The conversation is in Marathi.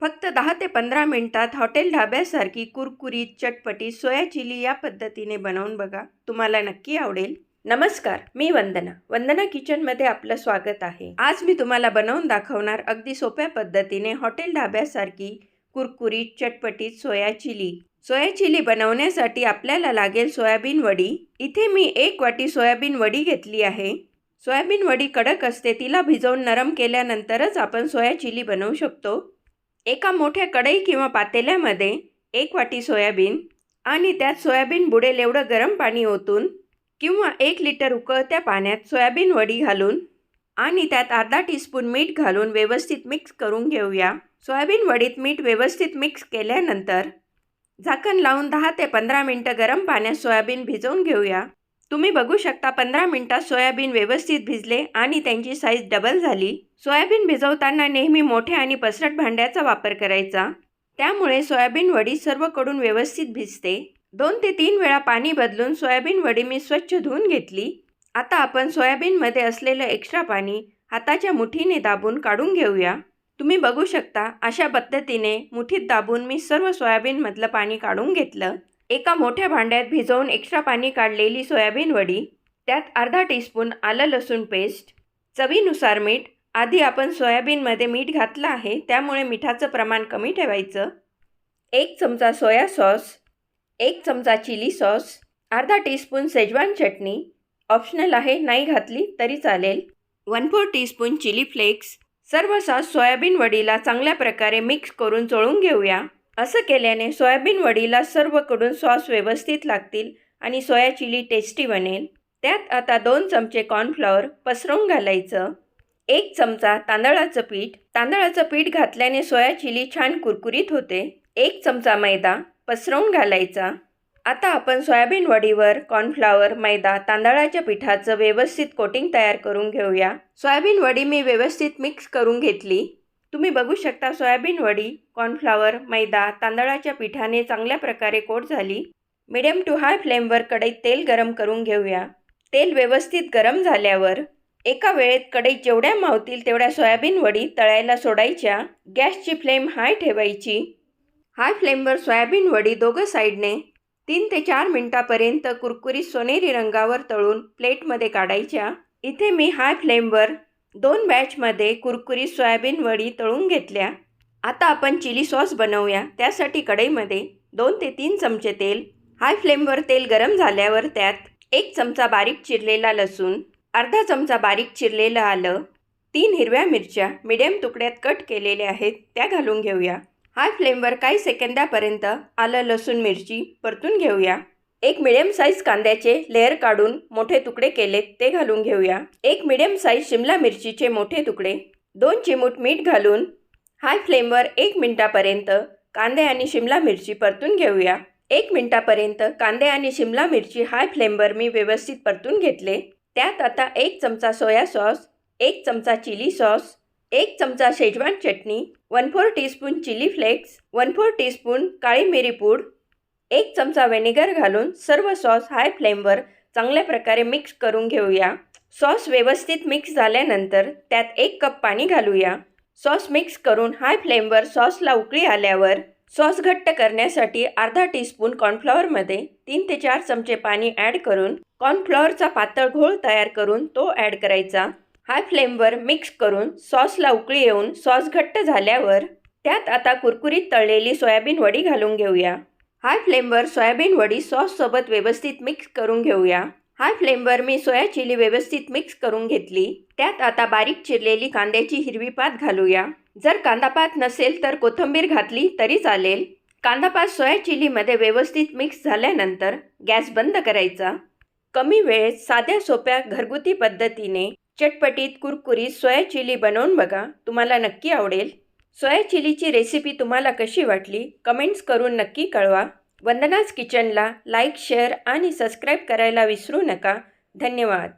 फक्त दहा ते पंधरा मिनटात हॉटेल ढाब्यासारखी कुरकुरीत चटपटी सोया चिली या पद्धतीने बनवून बघा. तुम्हाला नक्की आवडेल. नमस्कार मी वंदना. वंदना किचनमध्ये आपलं स्वागत आहे. आज मी तुम्हाला बनवून दाखवणार अगदी सोप्या पद्धतीने हॉटेल ढाब्यासारखी कुरकुरीत चटपटीत सोया चिली. सोया चिली बनवण्यासाठी आपल्याला लागेल सोयाबीन वडी. इथे मी एक वाटी सोयाबीन वडी घेतली आहे. सोयाबीन वडी कडक असते तिला भिजवून नरम केल्यानंतरच आपण सोया चिली बनवू शकतो. एका मोठ्या कढई किंवा पातेल्यामध्ये एक वाटी सोयाबीन आणि त्यात सोयाबीन बुडेल एवढं गरम पाणी ओतून किंवा एक लिटर उकळत्या पाण्यात सोयाबीन वडी घालून आणि त्यात अर्धा टीस्पून मीठ घालून व्यवस्थित मिक्स करून घेऊया. सोयाबीन वडीत मीठ व्यवस्थित मिक्स केल्यानंतर झाकण लावून दहा ते पंधरा मिनटं गरम पाण्यात सोयाबीन भिजवून घेऊया. तुम्ही बघू शकता पंधरा मिनटात सोयाबीन व्यवस्थित भिजले आणि त्यांची साईज डबल झाली. सोयाबीन भिजवताना नेहमी मोठ्या आणि पसरट भांड्याचा वापर करायचा. त्यामुळे सोयाबीन वडी सर्वकडून व्यवस्थित भिजते. दोन ते तीन वेळा पाणी बदलून सोयाबीन वडी मी स्वच्छ धुवून घेतली. आता आपण सोयाबीनमध्ये असलेलं एक्स्ट्रा पाणी हाताच्या मुठीने दाबून काढून घेऊया. तुम्ही बघू शकता अशा पद्धतीने मुठीत दाबून मी सर्व सोयाबीनमधलं पाणी काढून घेतलं. एका मोठ्या भांड्यात भिजवून एक्स्ट्रा पाणी काढलेली सोयाबीन वडी त्यात अर्धा टीस्पून आलं लसूण पेस्ट चवीनुसार मीठ आधी आपण सोयाबीनमध्ये मीठ घातलं आहे त्यामुळे मिठाचं प्रमाण कमी ठेवायचं. एक चमचा सोया सॉस एक चमचा चिली सॉस अर्धा टीस्पून सेजवान चटणी ऑप्शनल आहे नाही घातली तरी चालेल. One four teaspoon chilli flakes सर्व सॉस सोयाबीन वडीला चांगल्या प्रकारे मिक्स करून चोळून घेऊया. असं केल्याने सोयाबीन वडीला सर्वकडून सॉस व्यवस्थित लागतील आणि सोया चिली टेस्टी बनेल. त्यात आता दोन चमचे कॉर्नफ्लॉवर पसरवून घालायचं. एक चमचा तांदळाचं पीठ. तांदळाचं पीठ घातल्याने सोया चिली छान कुरकुरीत होते. एक चमचा मैदा पसरवून घालायचा. आता आपण सोयाबीन वडीवर कॉर्नफ्लॉवर मैदा तांदळाच्या पिठाचं व्यवस्थित कोटिंग तयार करून घेऊया. सोयाबीन वडी मी व्यवस्थित मिक्स करून घेतली. तुम्ही बघू शकता सोयाबीन वडी कॉर्नफ्लावर मैदा तांदळाच्या पिठाने चांगल्या प्रकारे कोट झाली. मिडियम टू हाय फ्लेमवर कढईत तेल गरम करून घेऊया. तेल व्यवस्थित गरम झाल्यावर एका वेळेत कढईत जेवढ्या मावतील तेवढ्या सोयाबीन वडी तळायला सोडायच्या. गॅसची फ्लेम हाय ठेवायची. हाय फ्लेमवर सोयाबीन वडी दोघं साईडने तीन ते चार मिनटापर्यंत कुरकुरीत सोनेरी रंगावर तळून प्लेटमध्ये काढायच्या. इथे मी हाय फ्लेमवर दोन बॅचमध्ये कुरकुरी सोयाबीन वडी तळून घेतल्या. आता आपण चिली सॉस बनवूया. त्यासाठी कढईमध्ये दोन ते तीन चमचे तेल हाय फ्लेमवर तेल गरम झाल्यावर त्यात एक चमचा बारीक चिरलेला लसूण अर्धा चमचा बारीक चिरलेलं आलं तीन हिरव्या मिरच्या मिडियम तुकड्यात कट केलेल्या आहेत त्या घालून घेऊया. हाय फ्लेमवर काही सेकंदापर्यंत आलं लसूण मिरची परतून घेऊया. एक मिडियम साईज कांद्याचे लेअर काढून मोठे तुकडे केलेत ते घालून घेऊया. एक मिडियम साईज शिमला मिरचीचे मोठे तुकडे. दोन चिमूट मीठ घालून हाय फ्लेमवर एक मिनटापर्यंत कांदे आणि शिमला मिरची परतून घेऊया. एक मिनटापर्यंत कांदे आणि शिमला मिरची हाय फ्लेमवर मी व्यवस्थित परतून घेतले. त्यात आता एक चमचा सोया सॉस एक चमचा चिली सॉस एक चमचा Schezwan chutney one four teaspoon chilli flakes one four teaspoon काळी मिरी पूड एक चमचा व्हिनेगर घालून सर्व सॉस हाय फ्लेमवर चांगल्या प्रकारे मिक्स करून घेऊया. सॉस व्यवस्थित मिक्स झाल्यानंतर त्यात एक कप पाणी घालूया. सॉस मिक्स करून हाय फ्लेमवर सॉसला उकळी आल्यावर सॉस घट्ट करण्यासाठी अर्धा टीस्पून कॉर्नफ्लॉवरमध्ये तीन ते चार चमचे पाणी ॲड करून कॉर्नफ्लॉवरचा पातळ घोळ तयार करून तो ॲड करायचा. हाय फ्लेमवर मिक्स करून सॉसला उकळी येऊन सॉस घट्ट झाल्यावर त्यात आता कुरकुरीत तळलेली सोयाबीन वडी घालून घेऊया. हाय फ्लेमवर सोयाबीन वडी सॉससोबत व्यवस्थित मिक्स करून घेऊया. हाय फ्लेमवर मी सोया चिली व्यवस्थित मिक्स करून घेतली. त्यात आता बारीक चिरलेली कांद्याची हिरवी पात घालूया. जर कांदापात नसेल तर कोथिंबीर घातली तरी चालेल. कांदापात सोया चिलीमध्ये व्यवस्थित मिक्स झाल्यानंतर गॅस बंद करायचा. कमी वेळेत साध्या सोप्या घरगुती पद्धतीने चटपटीत कुरकुरीत सोया चिली बनवून बघा. तुम्हाला नक्की आवडेल. सोया चिलीची रेसिपी तुम्हाला कशी वाटली? कमेंट्स करून नक्की कळवा. वंदनाज किचनला लाईक शेअर आणि सबस्क्राईब करायला विसरू नका. धन्यवाद.